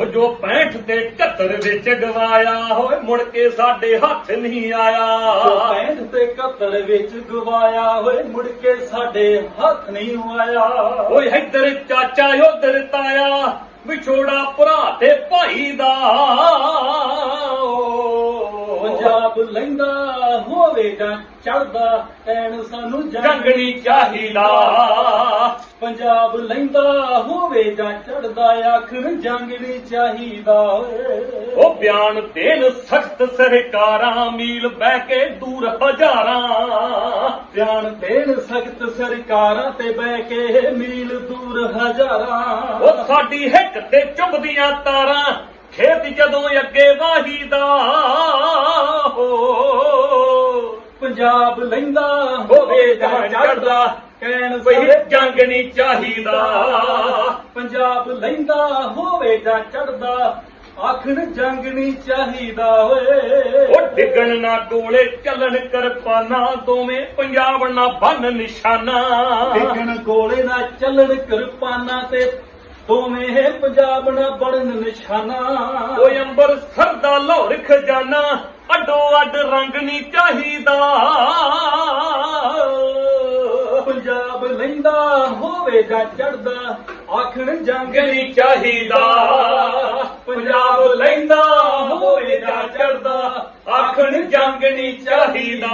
ਉਹ ਜੋ 65 ਤੇ 71 ਵਿੱਚ ਗਵਾਇਆ ਹੋਏ ਮੁੜ ਕੇ ਸਾਡੇ ਹੱਥ ਨਹੀਂ ਆਇਆ। 65 ਤੇ 71 ਵਿੱਚ ਗਵਾਇਆ ਹੋਏ ਮੁੜ ਕੇ ਸਾਡੇ ਹੱਥ ਨਹੀਂ ਆਇਆ। ਓਏ ਇੱਧਰ ਚਾਚਾ ਉਧਰ ਤਾਇਆ ਵਿਛੋੜਾ ਭਰਾ ਤੇ ਭਾਈ ਦਾ। ਪੰਜਾਬ ਲੈਂਦਾ ਹੋਵੇ ਜਾਂ ਚੜਦਾ ਐਨ ਸਾਨੂੰ ਜੰਗਣੀ ਚਾਹੀਦਾ। ਪੰਜਾਬ ਲੈਂਦਾ ਹੋਵੇ ਜਾਂ ਚੜਦਾ ਆਖਰ ਜੰਗਣੀ ਚਾਹੀਦਾ ਉਹ ਬਿਆਨ ਦੇਣ ਸਖਤ ਸਰਕਾਰਾਂ ਮੀਲ ਬਹਿ ਕੇ ਦੂਰ ਹਜ਼ਾਰਾਂ। ਧਿਆਨ ਦੇਣ ਸਖਤ ਸਰਕਾਰਾਂ ਤੇ ਬਹਿ ਕੇ ਮੀਲ ਦੂਰ ਹਜ਼ਾਰਾਂ। ਉਹ ਸਾਡੀ ਹਿੱਕ ਤੇ ਚੁੰਬਦੀਆਂ ਤਾਰਾਂ ਖੇਤ ਜਦੋਂ ਅੱਗੇ ਵਾਹੀਦਾ ਹੋ। ਪੰਜਾਬ ਲੈਂਦਾ ਹੋਵੇ ਜਾਂ ਚੜਦਾ ਕਹਿਣ ਬਈ ਜੰਗ ਨਹੀਂ ਚਾਹੀਦਾ। ਪੰਜਾਬ ਲੈਂਦਾ ਹੋਵੇ ਜਾਂ ਚੜਦਾ ਆਖਣ ਜੰਗ ਨਹੀਂ ਚਾਹੀਦਾ ਓਏ। ਉਹ ਡਿੱਗਣ ਨਾ ਗੋਲੇ ਚੱਲਣ ਕਿਰਪਾਨਾਂ ਦੋਵੇਂ ਪੰਜਾਬ ਨਾ ਬੰਨ ਨਿਸ਼ਾਨਾ। ਡਿੱਗਣ ਕੋਲੇ ਨਾ ਚੱਲਣ ਕਿਰਪਾਨਾਂ ਤੇ ਦੋਵੇਂ ਪੰਜਾਬ ਨਾ ਬਣਨ ਨਿਸ਼ਾਨਾ। ਓਏ ਅੰਬਰਸਰ ਦਾ ਲੋਰ ਖਜ਼ਾਨਾ ਅੱਡੋ ਅੱਡ ਰੰਗ ਨਹੀਂ ਚਾਹੀਦਾ। ਪੰਜਾਬ ਲੈਂਦਾ ਹੋਵੇਗਾ ਚੜਦਾ ਆਖਣ ਜੰਗ ਨਹੀਂ ਚਾਹੀਦਾ। ਪੰਜਾਬ ਲੈਂਦਾ ਹੋਵੇਗਾ ਚੜਦਾ ਆਖਣ ਜੰਗ ਨਹੀਂ ਚਾਹੀਦਾ।